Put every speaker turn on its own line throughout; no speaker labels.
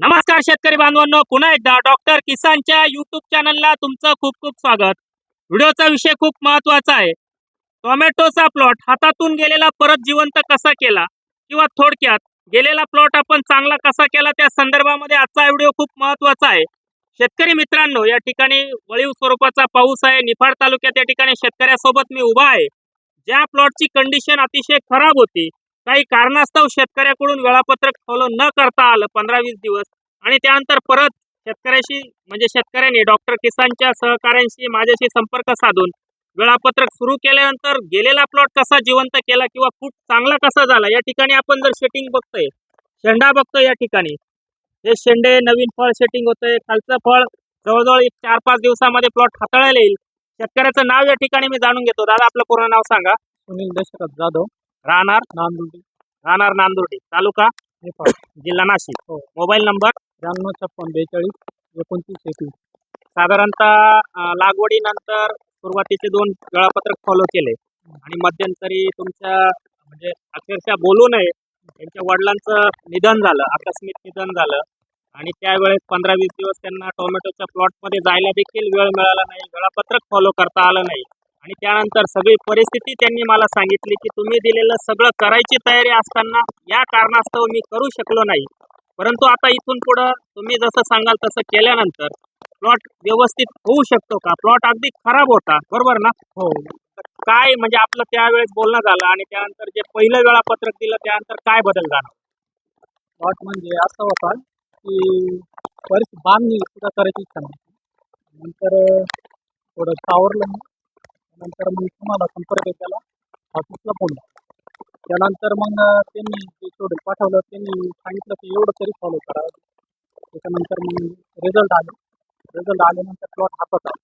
नमस्कार शेतकरी बांधवांनो पुन्हा एकदा डॉक्टर किसानच्या युट्यूब चॅनलला तुमचं खूप खूप स्वागत. व्हिडिओचा विषय खूप महत्त्वाचा आहे. टोमॅटोचा प्लॉट हातातून गेलेला परत जिवंत कसा केला किंवा थोडक्यात गेलेला प्लॉट आपण चांगला कसा केला त्या संदर्भामध्ये आजचा व्हिडिओ खूप महत्त्वाचा आहे. शेतकरी मित्रांनो या ठिकाणी वळीव स्वरूपाचा पाऊस आहे. निफाड तालुक्यात या ठिकाणी शेतकऱ्यासोबत मी उभा आहे. ज्या प्लॉटची कंडिशन अतिशय खराब होती काही कारणास्तव शेतकऱ्याकडून वेळापत्रक फॉलो न करता आलं पंधरा वीस दिवस. आणि त्यानंतर परत शेतकऱ्याशी म्हणजे शेतकऱ्यांनी डॉक्टर किसानच्या सहकाऱ्यांशी माझ्याशी संपर्क साधून वेळापत्रक सुरू केल्यानंतर गेलेला प्लॉट कसा जिवंत केला किंवा खूप चांगला कसा झाला या ठिकाणी आपण जर सेटिंग बघतोय शेंडा बघतोय या ठिकाणी. हे शेंडे नवीन फळ सेटिंग होतंय खालचं फळ जवळजवळ एक चार पाच दिवसामध्ये प्लॉट हाताळायला येईल. शेतकऱ्याचं नाव या ठिकाणी मी जाणून घेतो. दादा आपलं पूर्ण नाव सांगा.
सुनील दशरथ जाधव.
राहणार
नांदुर्डी.
राहणार नांदुर्डी. तालुका
नेपाळ
जिल्हा नाशिक.
हो.
Mobile number?
त्र्याण्णव छप्पन बेचाळीस एकोणतीस एकवीस.
साधारणतः अं, लागवडीनंतर सुरुवातीचे दोन वेळापत्रक फॉलो केले. आणि मध्यंतरी तुमच्या म्हणजे अक्षरशः बोलू नये त्यांच्या वडिलांचं निधन झालं आकस्मिक निधन झालं. आणि त्यावेळेस पंधरा वीस दिवस त्यांना टोमॅटोच्या प्लॉटमध्ये जायला देखील वेळ मिळाला नाही वेळापत्रक फॉलो करता आलं नाही. आणि त्यानंतर सगळी परिस्थिती त्यांनी मला सांगितली की तुम्ही दिलेलं सगळं करायची तयारी असताना या कारणास्तव मी करू शकलो नाही. परंतु आता इथून पुढं तुम्ही जसं सांगाल तसं केल्यानंतर प्लॉट व्यवस्थित होऊ शकतो का? प्लॉट अगदी खराब होता बरोबर ना?
हो.
काय म्हणजे आपलं त्यावेळेस बोलणं झालं आणि त्यानंतर जे पहिलं वेळापत्रक दिलं त्यानंतर काय बदल झाला?
प्लॉट म्हणजे असा होता की परिस्थिती बांधणी सुद्धा करायची इच्छा नव्हती. नंतर थोडं सावरलं नंतर मग तुम्हाला संपर्क केला ऑफिसला फोन त्यानंतर मग त्यांनी जे शेड्यूल पाठवलं त्यांनी सांगितलं की एवढं तरी फॉलो करा. त्याच्यानंतर मग रिझल्ट आले. रिझल्ट आल्यानंतर प्लॉट हातात आला.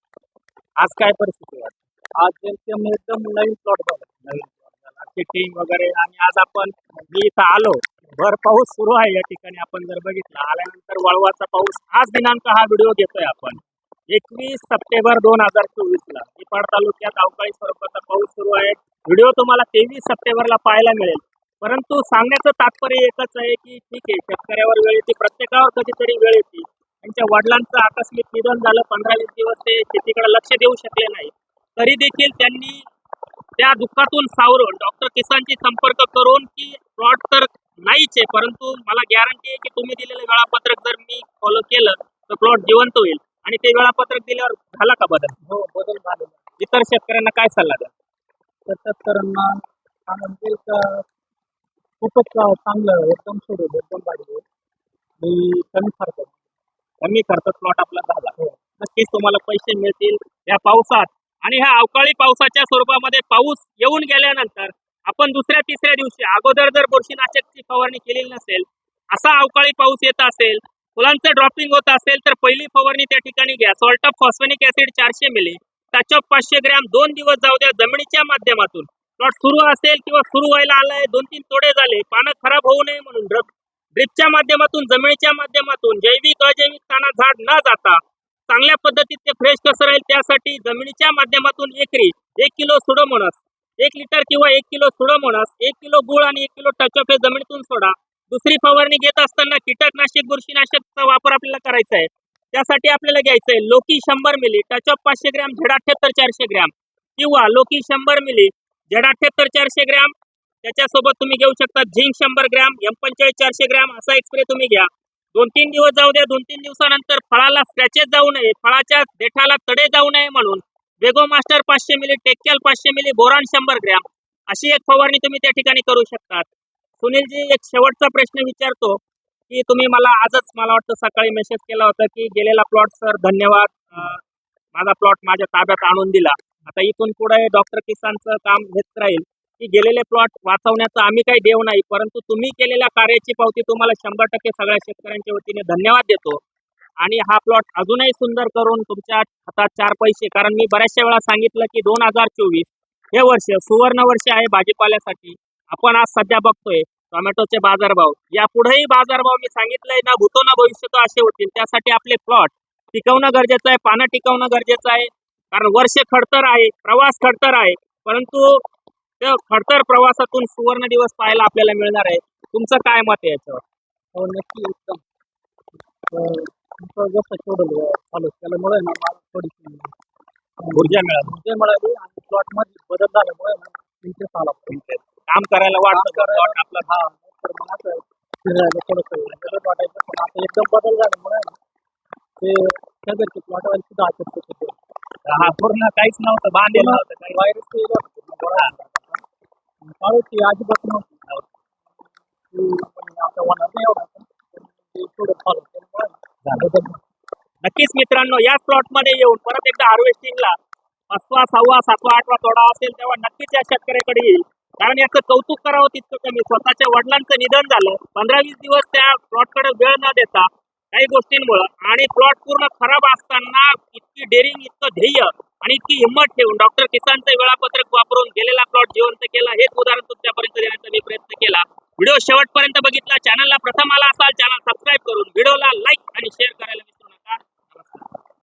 आज काय परिस्थिती वाटते
आज एकदम एकदम नवीन प्लॉट झाला
नवीन plot झाला, वगैरे आणि आज आपण मी इथं आलो. भर पाऊस सुरू आहे या ठिकाणी आपण जर बघितलं. आल्यानंतर वळवाचा पाऊस आज दिनांक हा व्हिडिओ घेतोय आपण. एकवीस सप्टेंबर दोन हजार चोवीस ला निफाड तालुक्यात अवकाळी स्वरूपाचा पाऊस सुरू आहे. व्हिडिओ तुम्हाला तेवीस सप्टेंबरला पाहायला मिळेल. परंतु सांगण्याचं तात्पर्य एकच आहे की ठीक आहे शेतकऱ्यावर वेळ येते प्रत्येकावर कधीतरी वेळ येते. त्यांच्या वडिलांचं आकस्मिक निधन झालं पंधरा वीस दिवस ते शेतीकडे लक्ष देऊ शकले नाही तरी देखील त्यांनी त्या दुःखातून सावरून डॉक्टर किसानशी संपर्क करून की प्लॉट तर नाहीच आहे परंतु मला गॅरंटी आहे की तुम्ही दिलेलं वेळापत्रक जर मी फॉलो केलं तर प्लॉट जिवंत होईल. आणि ते वेळापत्रक दिल्यावर झाला का बदल?
हो बदल झालेला
इतर शेतकऱ्यांना काय सल्ला द्या
शेतकऱ्यांना म्हणजे खूपच चांगलं एकदम सोडून एकदम आणि कमी खर्च
कमी खर्चात प्लॉट आपला झाला. नक्कीच तुम्हाला पैसे मिळतील या पावसात. आणि ह्या अवकाळी पावसाच्या स्वरूपामध्ये पाऊस येऊन गेल्यानंतर आपण दुसऱ्या तिसऱ्या दिवशी अगोदर जर बुरशीनाशकची फवारणी केलेली नसेल असा अवकाळी पाऊस येत असेल मुलांचं ड्रॉपिंग होत असेल तर पहिली फवारणी त्या ठिकाणी घ्या. सॉल्ट ऑफ फॉस्फेनिक ऍसिड चारशे मिली टच ऑफ पाचशे ग्रॅम दोन दिवस जाऊ द्या जमिनीच्या माध्यमातून. प्लॉट सुरू असेल किंवा सुरू व्हायला आलाय दोन तीन तोडे झाले पानं खराब होऊ नये म्हणून ड्रप ड्रिपच्या माध्यमातून जमिनीच्या माध्यमातून जैविक अजैविक ताना झाड न जाता चांगल्या पद्धतीत ते फ्रेश कसं राहील त्यासाठी जमिनीच्या माध्यमातून एकरी एक किलो सुडोमोनस एक लिटर किंवा एक किलो सुडोमोनस एक किलो गुळ आणि एक किलो टच ऑफ हे जमिनीतून सोडा. दुसरी फवारणी घेत असताना कीटकनाशक बुरशीनाशकचा वापर आपल्याला करायचा आहे. त्यासाठी आपल्याला घ्यायचं आहे लोकी शंभर मिली टच ऑफ पाचशे ग्रॅम झड अठ्याहत्तर चारशे ग्रॅम. किंवा लोकी शंभर मिली झड अठ्याहत्तर चारशे ग्रॅम. त्याच्यासोबत तुम्ही घेऊ शकता झिंक शंभर ग्रॅम एम पंचेचाळीस चारशे ग्रॅम. असा एक स्प्रे तुम्ही घ्या. दोन तीन दिवस जाऊ द्या. दोन तीन दिवसानंतर फळाला स्क्रॅचेस जाऊ नये. फळाच्या देठाला तडे जाऊ नये म्हणून वेगो मास्टर पाचशे मिली टेक्कॅल पाचशे मिली बोरान शंभर ग्रॅम. अशी एक फवारणी तुम्ही त्या ठिकाणी करू शकतात. सुनीलजी एक शेवटचा प्रश्न विचारतो की तुम्ही मला आजच मला वाटतं सकाळी मेसेज केला होता की गेलेला प्लॉट सर धन्यवाद. माझा प्लॉट माझ्या ताब्यात आणून दिला. आता इथून पुढे डॉक्टर किसानचं काम घेत राहील. की गेलेले प्लॉट वाचवण्याचा आम्ही काही देव नाही परंतु तुम्ही केलेल्या कार्याची पावती तुम्हाला शंभर टक्के सगळ्या शेतकऱ्यांच्या वतीने धन्यवाद देतो. आणि हा प्लॉट अजूनही सुंदर करून तुमच्या हातात चार पैसे कारण मी बऱ्याचशा वेळा सांगितलं की दोन हजार चोवीस हे वर्ष सुवर्ण वर्ष आहे भाजीपाल्यासाठी. आपण आज सध्या बघतोय टोमॅटोचे बाजारभाव. यापुढेही बाजारभाव मी सांगितलंय ना भूतो ना भविष्यतो असे होतील. त्यासाठी आपले प्लॉट टिकवणं गरजेचं आहे पानं टिकवणं गरजेचं आहे. कारण वर्ष खडतर आहे प्रवास खडतर आहे. परंतु त्या खडतर प्रवासातून सुवर्ण दिवस पाहायला आपल्याला मिळणार आहे. तुमचं काय मत आहे याच्यावर?
हो नक्की एकदम. तुमचं जसं ना मला थोडीशी
ऊर्जा मिळाली.
ऊर्जा मिळाली आणि प्लॉटमध्ये बदल झाल्यामुळे ना इंटरेस्ट आला.
काम करायला वाटतं आपला.
हा तर फिरायला थोडंसं वाटायचं पण आता एकदम बदल झाल्यामुळे ना. ते शेजारचे प्लॉटवाले सुद्धा आकर्षित होते.
हा पूर्ण काहीच नव्हतं बांधलेलं नव्हतं काही.
व्हायरस होतं झाला. काळोखी अजिबात नव्हती. की पण आता होणार नाही एवढा पण ते थोडं फॉलो झाला.
नक्कीच मित्रांनो याच प्लॉटमध्ये येऊन परत एकदा हार्वेस्टिंगला पाचवा सहावा सातवा आठवा तोडा असेल तेव्हा नक्कीच या शेतकऱ्याकडे येईल. कारण याचं कौतुक करावं तितकं कमी. स्वतःच्या वडिलांचं निधन झालं. पंधरा वीस दिवस त्या प्लॉटकडे वेळ न देता काही गोष्टींमुळं. आणि प्लॉट पूर्ण खराब असताना इतकी डेअरिंग इतकं ध्येय आणि इतकी हिंमत ठेवून डॉक्टर किसानचं वेळापत्रक वापरून गेलेला प्लॉट जिवंत केला. हेच उदाहरण तुमच्यापर्यंत देण्याचा मी प्रयत्न केला. व्हिडिओ शेवटपर्यंत बघितला. चॅनलला प्रथम आला असाल चॅनल सबस्क्राईब